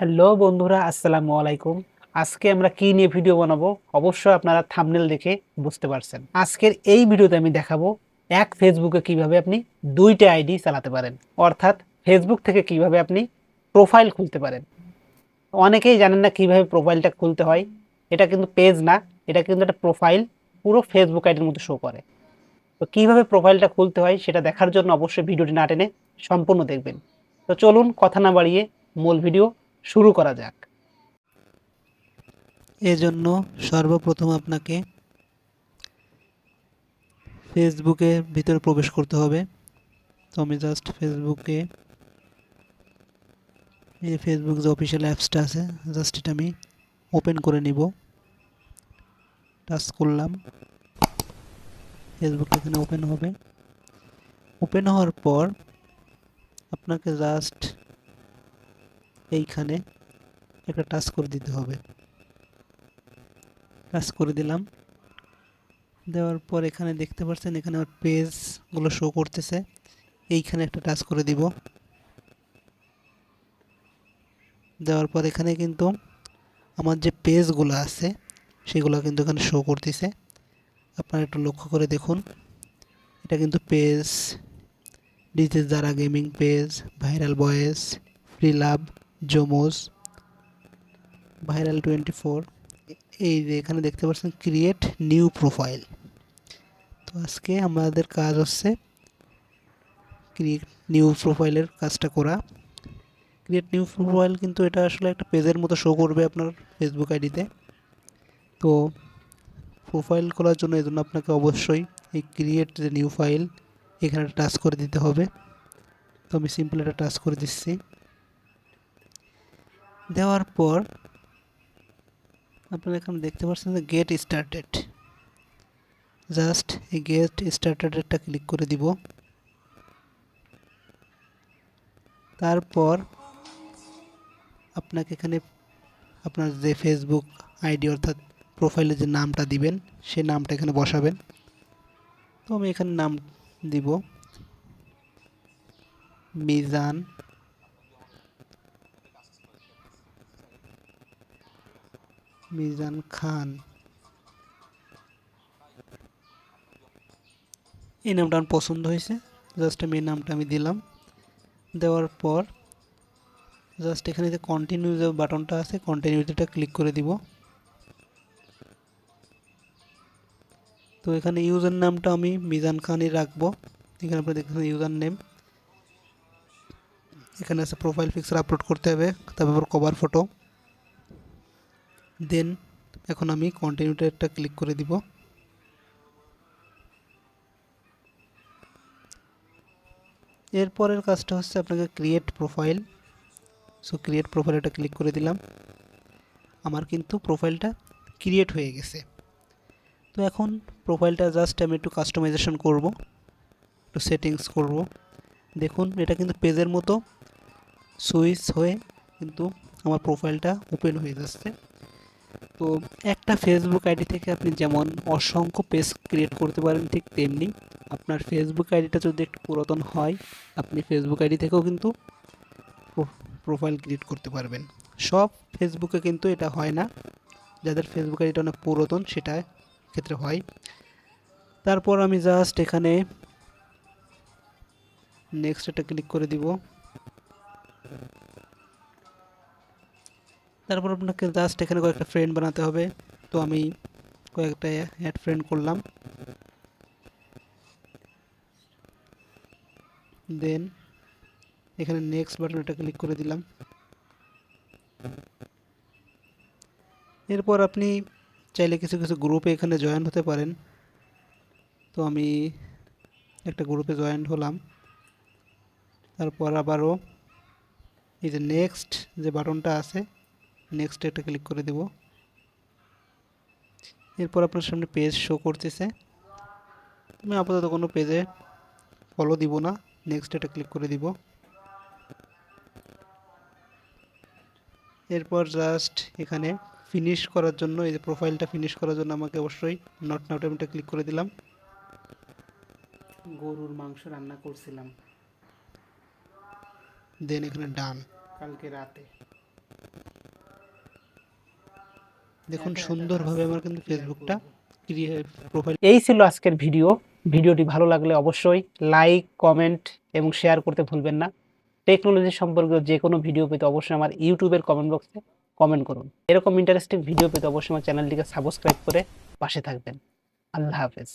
Hello বন্ধুরা, আসসালামু আলাইকুম। আজকে আমরা কি নিয়ে ভিডিও বানাবো? অবশ্যই আপনারা থামনেল দেখে বুঝতে পারছেন। আজকের এই ভিডিওতে আমি দেখাবো এক ফেসবুকে কীভাবে আপনি দুইটা আইডি চালাতে পারেন। অর্থাৎ ফেসবুক থেকে কীভাবে আপনি প্রোফাইল খুলতে পারেন। অনেকেই জানেন না কীভাবে প্রোফাইলটা খুলতে হয়। এটা কিন্তু পেজ না, এটা কিন্তু একটা প্রোফাইল পুরো ফেসবুক আইডির মতো শো করে। তো কীভাবে প্রোফাইলটা খুলতে হয় সেটা দেখার জন্য অবশ্যই ভিডিওটি না টেনে সম্পূর্ণ দেখবেন। তো চলুন কথা না বাড়িয়ে মূল ভিডিও শুরু করা যাক। এজন্য সর্বপ্রথম আপনাকে ফেসবুকে ভিতরে প্রবেশ করতে হবে। তো আমি জাস্ট ফেসবুকে এই ফেসবুক যে অফিসিয়াল অ্যাপসটা আছে জাস্ট এটা আমি ওপেন করে নিব। টাচ করলাম। ফেসবুকটা এখানে ওপেন হবে। ওপেন হওয়ার পর আপনাকে জাস্ট এইখানে একটা টাচ করে দিতে হবে। টাচ করে দিলাম। দেওয়ার পর এখানে দেখতে পাচ্ছেন, এখানে আমার পেজগুলো শো করতেছে। এইখানে একটা টাচ করে দিব। দেওয়ার পর এখানে কিন্তু আমার যে পেজগুলো আছে, সেগুলো কিন্তু এখানে শো করতেছে। আপনারা একটু লক্ষ্য করে দেখুন। এটা কিন্তু পেজ ডিজে যারা gaming page viral boys free love জোমোস viral twenty four এই যে এখানে দেখতে পাচ্ছেন ক্রিয়েট নিউ প্রোফাইল তো আজকে আমাদের কাজ হচ্ছে ক্রিয়েট নিউ প্রোফাইলের কাজটা করা। ক্রিয়েট নিউ প্রোফাইল কিন্তু এটা আসলে একটা পেজের মতো শো করবে আপনার ফেসবুক আইডিতে তো। প্রোফাইল খোলার জন্য এই জন্য আপনাকে অবশ্যই এই ক্রিয়েট যে নিউ ফাইল এখানে টাচ করে দিতে হবে। তো আমি সিম্পল একটা টাচ করে দিচ্ছি। দেওয়ার পর আপনারা এখানে দেখতে পাচ্ছেন যে গেট স্টার্টেড জাস্ট এই গেট স্টার্টেডটা ক্লিক করে দিব। তারপর আপনাকে এখানে আপনার যে ফেসবুক আইডি অর্থাৎ প্রোফাইলে যে নামটা দিবেন, সেই নামটা এখানে বসাবেন। তো আমি এখানে নাম দিব মিজান মিজান খান। এই নামটা আমার পছন্দ হয়েছে। জাস্ট আমি এই নামটা আমি দিলাম। দেওয়ার পর জাস্ট এখানে যে কন্টিনিউ যে বাটনটা আছে কন্টিনিউটিটা ক্লিক করে দিব। তো এখানে ইউজার নামটা আমি মিজান খানই রাখব। এখানে আপনারা দেখছেন ইউজার নেম এখানে আছে প্রোফাইল পিকচার আপলোড করতে হবে, তারপর কভার ফটো দেন এখন আমি কন্টিনিউটা ক্লিক করে দিব। এরপরের কাজটা হচ্ছে আপনাকে create profile so create profile এটা ক্লিক করে দিলাম। আমার কিন্তু প্রোফাইলটা ক্রিয়েট হয়ে গেছে। তো এখন প্রোফাইলটা জাস্ট আমি একটু কাস্টমাইজেশন করব, একটু সেটিংস করব। দেখুন, এটা কিন্তু পেজের মতো, সুইচ হয়ে কিন্তু আমার প্রোফাইলটা ওপেন হয়ে যাচ্ছে। তো একটা ফেসবুক আইডি থেকে আপনি যেমন অসংখ্য পেজ ক্রিয়েট করতে পারেন ঠিক তেমনি আপনার ফেসবুক আইডিটা যদি একটু পুরাতন হয়, আপনি ফেসবুক আইডি থেকেও কিন্তু প্রোফাইল ক্রিয়েট করতে পারবেন। সব ফেসবুকে কিন্তু এটা হয় না। যাদের ফেসবুক আইডিটা অনেক পুরাতন সেটা ক্ষেত্রে হয়। তারপর আমি জাস্ট এখানে নেক্সট এটা ক্লিক করে দিব। তারপর আপনাকে জাস্ট এখানে কয়েকটা ফ্রেন্ড বানাতে হবে। তো আমি কয়েকটা অ্যাড ফ্রেন্ড করলাম। দেন এখানে নেক্সট বাটন এটা ক্লিক করে দিলাম। এরপর আপনি চাইলে কিছু কিছু গ্রুপে এখানে জয়েন হতে পারেন। তো আমি একটা গ্রুপে জয়েন হলাম। তারপর আবারও এই যে নেক্সট যে বাটনটা আছে নেক্সট এটা ক্লিক করে দেব। এরপর আপনার সামনে পেজ শো করতেছে। আমি আপাতত কোনো পেজে ফলো দিব না। নেক্সট এটা ক্লিক করে দিব। এরপর জাস্ট এখানে ফিনিশ করার জন্য এই যে প্রোফাইলটা ফিনিশ করার জন্য আমাকে অবশ্যই নট নাউট এটা ক্লিক করে দিলাম। গরুর মাংস রান্না করছিলাম। দেন এখানে ডান কালকে রাতে। দেখুন সুন্দরভাবে আমার কিন্তু ফেসবুকটা প্রোফাইল এই ছিল আজকের ভিডিও ভিডিওটি ভালো লাগলে অবশ্যই লাইক কমেন্ট এবং শেয়ার করতে ভুলবেন না। টেকনোলজি সম্পর্কে যে কোনো ভিডিও পেতে অবশ্যই আমার ইউটিউবের কমেন্ট বক্সে কমেন্ট করুন। এরকম ইন্টারেস্টিং ভিডিও পেতে অবশ্যই আমার চ্যানেলটিকে সাবস্ক্রাইব করে পাশে থাকবেন। আল্লাহ হাফেজ।